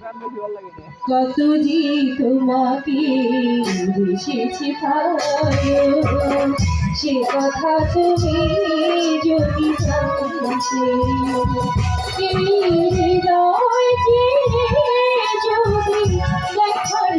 কত যে তোমাকে এসেছে সে কথা তুমি যদি যদি দেখাল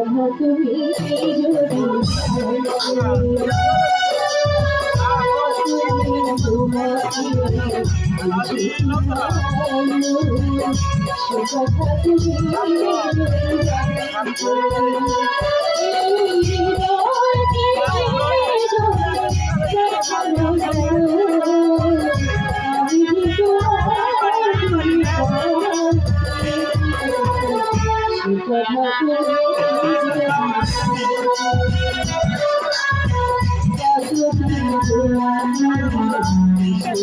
রাধা তুমি Thank you.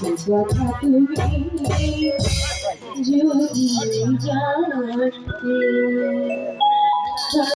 সোজা থাকুন যদি জানতে